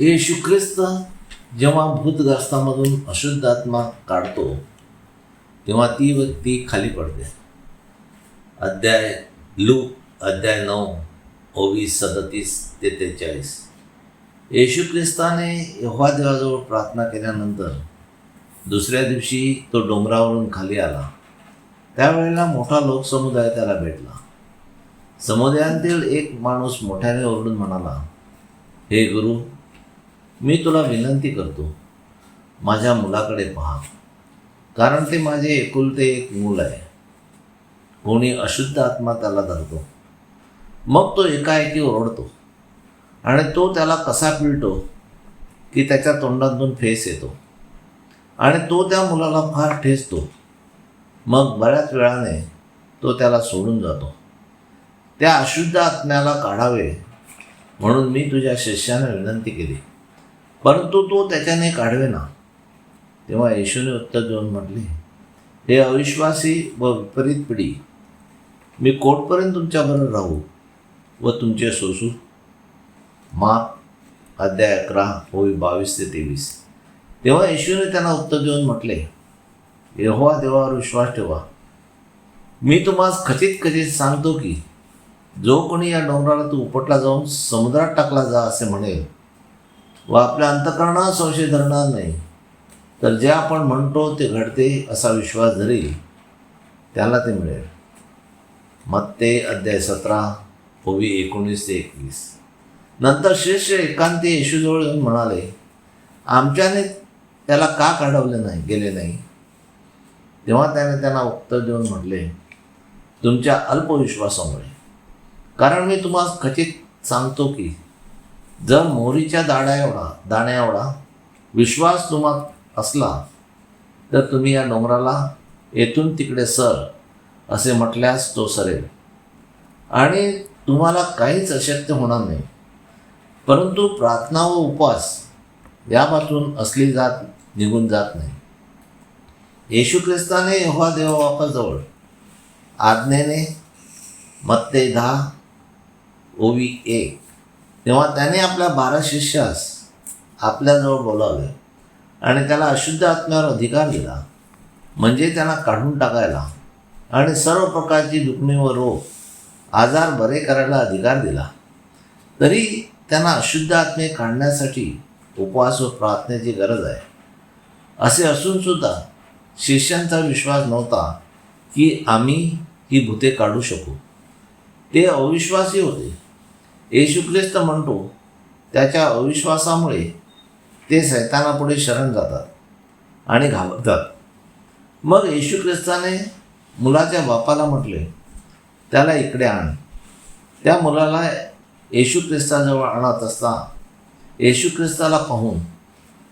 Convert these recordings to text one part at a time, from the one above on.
येशू ख्रिस्त जेव्हा भूतग्रस्तामधून अशुद्ध आत्मा काढतो तेव्हा ती व्यक्ती खाली पडते. अध्याय लूक अध्याय नऊ ओवीस सदतीस ते येशू ख्रिस्ताने यहोवा देवाजवळ प्रार्थना केल्यानंतर दुसऱ्या दिवशी तो डोंगरावरून खाली आला. त्यावेळेला मोठा लोकसमुदाय त्याला भेटला. समुदायातील एक माणूस मोठ्याने ओरडून म्हणाला हे गुरु मी तुला विनंती करतो माझ्या मुलाकडे पहा. कारण ते माझे एकुलते एक मूल आहे. कोणी अशुद्ध आत्मा त्याला धरतो. मग तो एकाएकी ओरडतो आणि तो त्याला कसा पिळतो की त्याच्या तोंडातून फेस येतो. आणि तो त्या मुलाला फार ठेचतो. मग बऱ्याच वेळाने तो त्याला सोडून जातो. त्या अशुद्ध आत्म्याला काढावे म्हणून मी तुझ्या शिष्याने विनंती केली. परंतु तो त्याच्याने काढवेना. तेव्हा येशूने उत्तर देऊन म्हटले हे अविश्वासी व विपरीत पिढी मी कोटपर्यंत तुमच्याबरोबर राहू व तुमचे सोसू? माप अध्याय अकरा होई बावीस ते तेवीस. तेव्हा येशूने त्यांना उत्तर देऊन म्हटले यहोवा देवावर विश्वास ठेवा. मी तुम्हाला खचित खचित सांगतो की जो कोणी या डोंगराला तू उपटला जाऊन समुद्रात टाकला जा असे म्हणेल व आपल्या अंतकरणात संशय धरणार नाही. तर जे आपण म्हणतो ते घडते असा विश्वास धरेल त्याला ते मिळेल. मग ते अध्याय सतरा ओवी एकोणीस ते एकवीस. नंतर शिष्य एकांती येशूजवळ येऊन म्हणाले आमच्याने त्याला का काढवले नाही गेले नाही? तेव्हा त्याने त्यांना उत्तर देऊन म्हटले तुमच्या अल्पविश्वासामुळे. कारण मी तुम्हाला खचित सांगतो की जर मोहरीच्या दाण्या एवढा दाण्या एवढा विश्वास तुम्हाला असला तर तुम्ही या डोंगराला येथून तिकडे सर असे म्हटल्यास तो सरेल. आणि तुम्हाला काहीच अशक्य होणार नाही. परंतु प्रार्थना व उपवास यापासून असली जात निघून जात नाही. येशू ख्रिस्ताने यहोवा देवाबापाजवळ आज्ञेने मत्ते दहा ओवी एक तेव्हा त्याने आपल्या बारा शिष्यास आपल्याजवळ बोलावले. आणि त्याला अशुद्ध आत्म्यावर अधिकार दिला. म्हणजे त्यांना काढून टाकायला. आणि सर्व प्रकारची दुखणे व रोग आजार बरे करायला अधिकार दिला. तरी त्यांना अशुद्ध आत्मे काढण्यासाठी उपवास व प्रार्थनेची गरज आहे. असे असूनसुद्धा शिष्यांचा विश्वास नव्हता की आम्ही ही भूते काढू शकू. ते अविश्वासी होते. येशू ख्रिस्त म्हणतो त्याच्या अविश्वासामुळे ते सैतानापुढे शरण जातात आणि घाबरतात. मग येशू ख्रिस्ताने मुलाच्या बापाला म्हटले त्याला इकडे आण. त्या मुलाला येशू ख्रिस्ताजवळ आणत असता येशू ख्रिस्ताला पाहून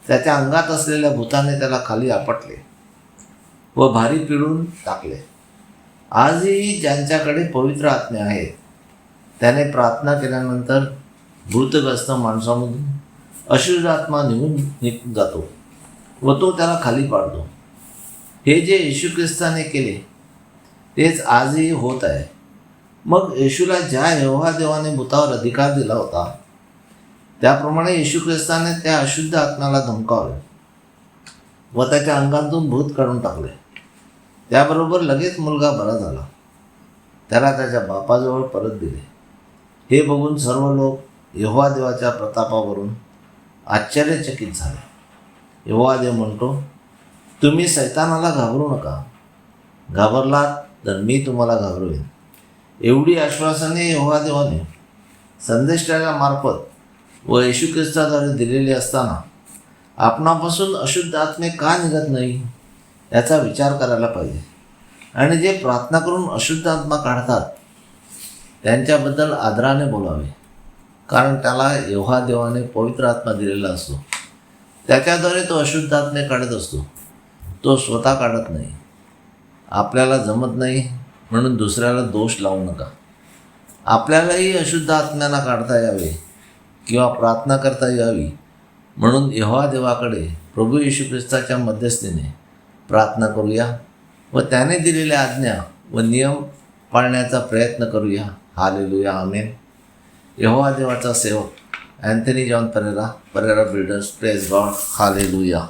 त्याच्या अंगात असलेल्या भूताने त्याला खाली आपटले व भारी पिळून टाकले. आजही ज्यांच्याकडे पवित्र आत्मे आहेत त्याने प्रार्थना केल्यानंतर भूतग्रस्त माणसामधून अशुद्ध आत्मा निघून निघून जातो व तो त्याला खाली पाडतो. हे जे येशू ख्रिस्ताने केले तेच आजही होत आहे. मग येशूला ज्या यहोवा देवाने भूतावर अधिकार दिला होता त्याप्रमाणे येशू ख्रिस्ताने त्या अशुद्ध आत्म्याला धमकावले व त्याच्या अंगातून भूत काढून टाकले. त्याबरोबर लगेच मुलगा बरा झाला. त्याला त्याच्या बापाजवळ परत दिले. हे बघून सर्व लोक यहोवा देवाच्या प्रतापावरून आश्चर्यचकित झाले. यहोवा देव म्हणतो तुम्ही सैतानाला घाबरू नका. घाबरलात तर मी तुम्हाला घाबरवेन. एवढी आश्वासने यहोवा देवाने संदेष्टाच्या मार्फत व येशू ख्रिस्ताद्वारे दिलेली असताना आपणापासून अशुद्ध आत्मे का निघत नाही याचा विचार करायला पाहिजे. आणि जे प्रार्थना करून अशुद्ध आत्मा काढतात त्यांच्याबद्दल आदराने बोलावे. कारण त्याला एव्हा देवाने पवित्र आत्मा दिलेला असतो. त्याच्याद्वारे तो अशुद्ध आत्मे काढत असतो. तो स्वतः काढत नाही. आपल्याला जमत नाही म्हणून दुसऱ्याला दोष लावू नका. आपल्यालाही अशुद्ध आत्म्यांना काढता यावे किंवा प्रार्थना करता यावी म्हणून यहोवा देवाकडे प्रभू येशू ख्रिस्ताच्या मध्यस्थीने प्रार्थना करूया व त्याने दिलेल्या आज्ञा व नियम पाळण्याचा प्रयत्न करूया. हालेलुया आमेन यहोवा देवाचा सेवक Anthony John Pereira Pereira builders praise God hallelujah